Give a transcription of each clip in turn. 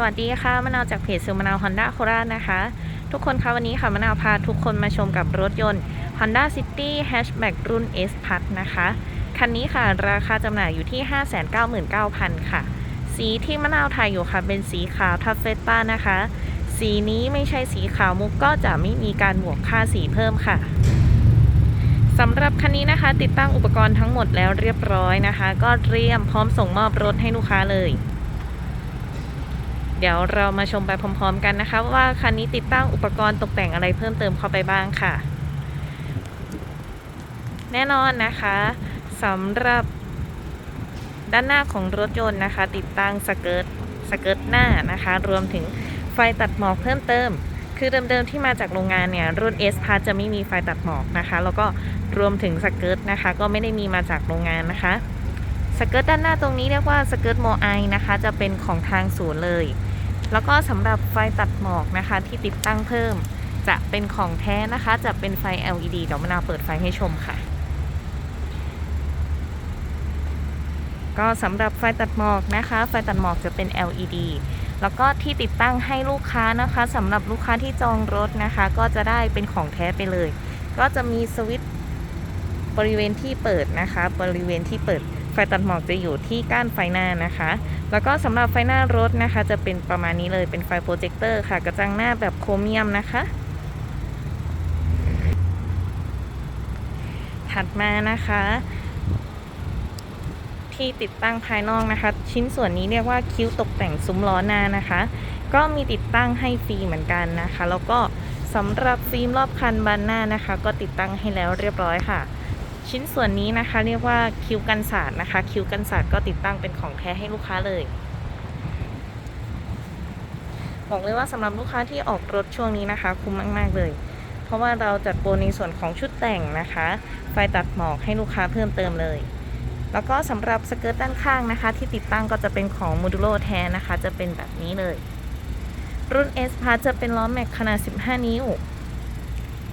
สวัสดีค่ะมะนาวจากเพจซูมะนาวฮอนด้าโคราชนะคะ ทุกคนคะวันนี้ค่ะมะนาวพาทุกคนมาชมกับรถยนต์ Honda City Hatchback รุ่น S Plus นะคะ คันนี้ค่ะราคาจำหน่ายอยู่ที่ 599,000 ค่ะ สีที่มะนาวถ่ายอยู่ค่ะเป็นสีขาวทัฟเฟต้านะคะ สีนี้ไม่ใช่สีขาวมุกก็จะไม่มีการบวกค่าสีเพิ่มค่ะสำหรับคันนี้นะคะ ติดตั้งอุปกรณ์ทั้งหมดแล้วเรียบร้อยนะคะ ก็เตรียมพร้อมส่งมอบรถให้ลูกค้าเลย เดี๋ยวเรามาชมไปพร้อม ๆ กันนะคะ ว่าคันนี้ติดตั้งอุปกรณ์ตกแต่งอะไรเพิ่มเติมเข้าไปบ้างค่ะ แน่นอนนะคะสำหรับด้านหน้าของรถยนต์นะคะ ติดตั้งสเกิร์ตสเกิร์ตหน้านะคะ รวมถึงไฟตัดหมอกเพิ่มเติม คือเดิมๆที่มาจากโรงงานเนี่ยรุ่น S p a s จะไม่มีไฟตัดหมอกนะคะ แล้วก็รวมถึงสเกิร์ตนะคะ ก็ไม่ได้มีมาจากโรงงานนะคะสเกิร์ตด้านหน้าตรงนี้เรียกว่าสเกิร์ตโมไอนะคะ จะเป็นของทางศูนย์เลย แล้วก็สำหรับไฟตัดหมอกนะคะที่ติดตั้งเพิ่ม จะเป็นของแท้นะคะ จะเป็นไฟ LED เดี๋ยวมะนาวเปิดไฟให้ชมค่ะ ก็สำหรับไฟตัดหมอกนะคะ ไฟตัดหมอกจะเป็น LED แล้วก็ที่ติดตั้งให้ลูกค้านะคะสำหรับลูกค้าที่จองรถนะคะ ก็จะได้เป็นของแท้ไปเลย ก็จะมีสวิตช์บริเวณที่เปิดนะคะ บริเวณที่เปิด ฟตัดหมอกจะอยู่ที่ก้านไฟหน้านะคะ แล้วก็สำหรับไฟหน้ารถนะคะ จะเป็นประมาณนี้เลยเป็นไฟโปรเจคเตอร์ค่ะ กระจังหน้าแบบโครเมียมนะคะ ถัดมานะคะที่ติดตั้งภายนอกนะคะ ชิ้นส่วนนี้เรียกว่าคิ้วตกแต่งซุ้มล้อหน้านะคะ ก็มีติดตั้งให้ฟรีเหมือนกันนะคะ แล้วก็สำหรับฟิล์มรอบคันบานหน้านะคะ ก็ติดตั้งให้แล้วเรียบร้อยค่ะ ชิ้นส่วนนี้นะคะ เรียกว่าคิ้วกันศาสตร์นะคะ คิ้วกันศาสตร์ก็ติดตั้งเป็นของแท้ให้ลูกค้าเลย บอกเลยว่าสำหรับลูกค้าที่ออกรถช่วงนี้นะคะ คุ้มมากๆเลย เพราะว่าเราจัดโปรในส่วนของชุดแต่งนะคะ ไฟตัดหมอกให้ลูกค้าเพิ่มเติมเลยแล้วก็สำหรับสเกิร์ตด้านข้างนะคะ ที่ติดตั้งก็จะเป็นของ Modulo แท้นะคะ จะเป็นแบบนี้เลย รุ่น S p a s จะเป็นล้อแม็กขนาด 15 นิ้ว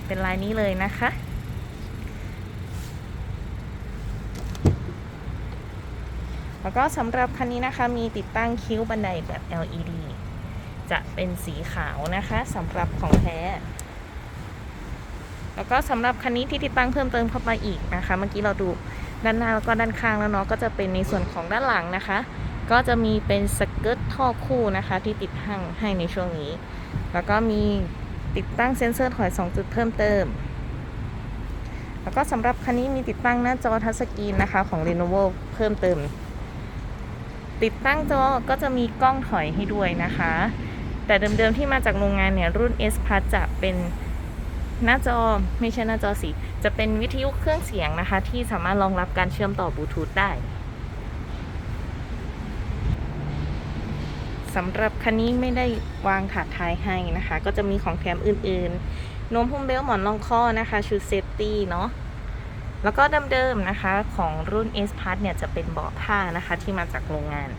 เป็นลายนี้เลยนะคะ แล้วก็สำหรับคันนี้นะคะมีติดตั้งคิ้วบันไดแบบ LED จะเป็นสีขาวนะคะสำหรับของแท้ แล้วก็สำหรับคันนี้ที่ติดตั้งเพิ่มเติมเข้าไปอีกนะคะ เมื่อกี้เราดูด้านหน้าแล้วก็ด้านข้างแล้วเนาะก็จะเป็นในส่วนของด้านหลังนะคะ ก็จะมีเป็นสเกิร์ตท่อคู่นะคะ ที่ติดให้ให้ในช่วงนี้ แล้วก็มีติดตั้งเซ็นเซอร์ถอย 2 จุดเพิ่มเติม แล้วก็สำหรับคันนี้มีติดตั้งหน้าจอทัชสกรีนนะคะของ Lenovo เพิ่มเติม ติดตั้งจอก็จะมีกล้องถอยให้ด้วยนะคะ แต่เดิมๆที่มาจากโรงงานเนี่ยรุ่น S Plus จะเป็นหน้าจอไม่ใช่หน้าจอสีจะเป็นวิทยุเครื่องเสียงนะคะ ที่สามารถรองรับการเชื่อมต่อบลูทูธได้สำหรับคันนี้ไม่ได้วางถาดท้ายให้นะคะ ก็จะมีของแถมอื่นๆ นมพุ่มเบลต์หมอนรองข้อนะคะ ชุดเซฟตี้เนาะ แล้วก็เดิมๆนะคะของรุ่น S Plus เนี่ยจะเป็นเบาะผ้านะคะที่มาจากโรงงาน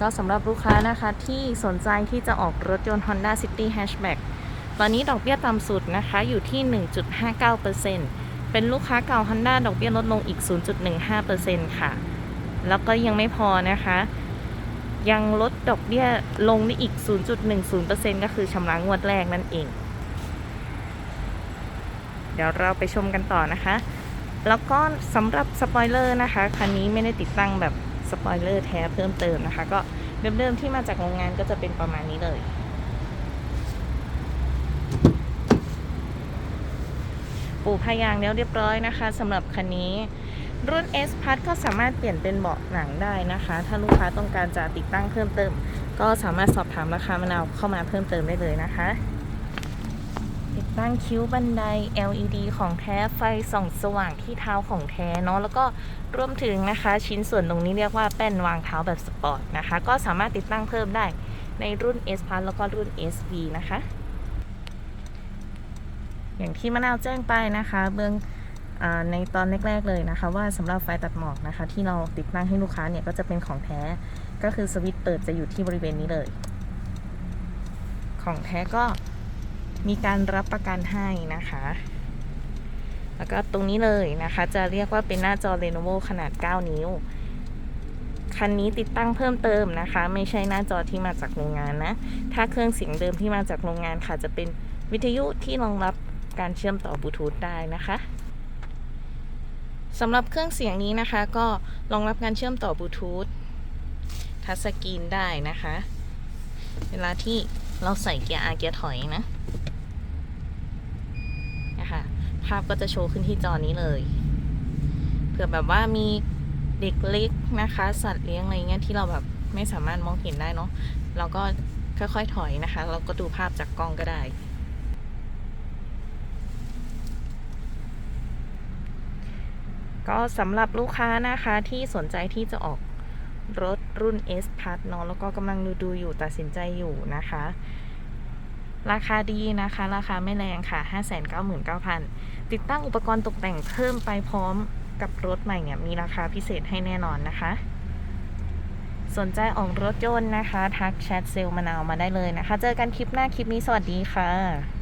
ก็สำหรับลูกค้านะคะที่สนใจที่จะออกรถยนต์ Honda City Hatchback ตอนนี้ดอกเบี้ยต่ำสุดนะคะอยู่ที่ 1.59%เป็นลูกค้าเก่า Honda ดอกเบี้ยลดลงอีก 0.15%ค่ะ แล้วก็ยังไม่พอนะคะ ยังลดดอกเบี้ยลงได้อีก 0.10%ก็คือชำระงวดแรกนั่นเอง เดี๋ยวเราไปชมกันต่อนะคะ แล้วก็สำหรับสปอยเลอร์นะคะคันนี้ไม่ได้ติดตั้งแบบสปอยเลอร์แท้เพิ่มเติมนะคะ ก็เดิมๆที่มาจากโรงงานก็จะเป็นประมาณนี้เลยปูพายางแล้วเรียบร้อยนะคะสำหรับคันนี้รุ่น S Plus ก็สามารถเปลี่ยนเป็นเบาะหนังได้นะคะ ถ้าลูกค้าต้องการจะติดตั้งเพิ่มเติม ก็สามารถสอบถามราคามะนาวเข้ามาเพิ่มเติมได้เลยนะคะ ตั้งคิ้วบันได LED ของแท้ไฟส่องสว่างที่เท้าของแท้เนาะแล้วก็รวมถึงนะคะชิ้นส่วนตรงนี้เรียกว่าแป้นวางเท้าแบบสปอร์ตนะคะ ก็สามารถติดตั้งเพิ่มได้ในรุ่น S Plus แล้วก็รุ่น SV นะคะ อย่างที่มะนาวแจ้งไปนะคะ เบื้องอในตอนแรก ๆ เลยนะคะ ว่าสำหรับไฟตัดหมอกนะคะ ที่เราติดตั้งให้ลูกค้าเนี่ยก็จะเป็นของแท้ก็คือสวิตช์เปิดจะอยู่ที่บริเวณนี้เลย ของแท้ก็ มีการรับประกันให้นะคะ แล้วก็ตรงนี้เลยนะคะ จะเรียกว่าเป็นหน้าจอ Lenovo ขนาด 9 นิ้ว คันนี้ติดตั้งเพิ่มเติมนะคะ ไม่ใช่หน้าจอที่มาจากโรงงานนะ ถ้าเครื่องเสียงเดิมที่มาจากโรงงานค่ะ จะเป็นวิทยุที่รองรับการเชื่อมต่อบลูทูธได้นะคะสำหรับเครื่องเสียงนี้นะคะ ก็รองรับการเชื่อมต่อบลูทูธทัชสกรีนได้นะคะ เวลาที่เราใส่เกียร์อาเกียร์ถอยนะนะคะภาพก็จะโชว์ขึ้นที่จอนี้เลย เผื่อแบบว่ามีเด็กเล็กนะคะ สัตว์เลี้ยงอะไรเงี้ยที่เราแบบไม่สามารถมองเห็นได้เนาะเราก็ค่อยๆถอยนะคะ เราก็ดูภาพจากกล้องก็ได้ ก็สำหรับลูกค้านะคะที่สนใจที่จะออกรถรุ่น S พัทเนาะแล้วก็กำลังดูดูๆอยู่ตัดสินใจอยู่นะคะ ราคาดีนะคะ ราคาไม่แรงค่ะ 599,000 ติดตั้งอุปกรณ์ตกแต่งเพิ่มไปพร้อมกับรถใหม่เนี่ยมีราคาพิเศษให้แน่นอนนะคะ สนใจออกรถยนต์นะคะ ทักแชทเซลล์มะนาวมาได้เลยนะคะ เจอกันคลิปหน้าคลิปนี้สวัสดีค่ะ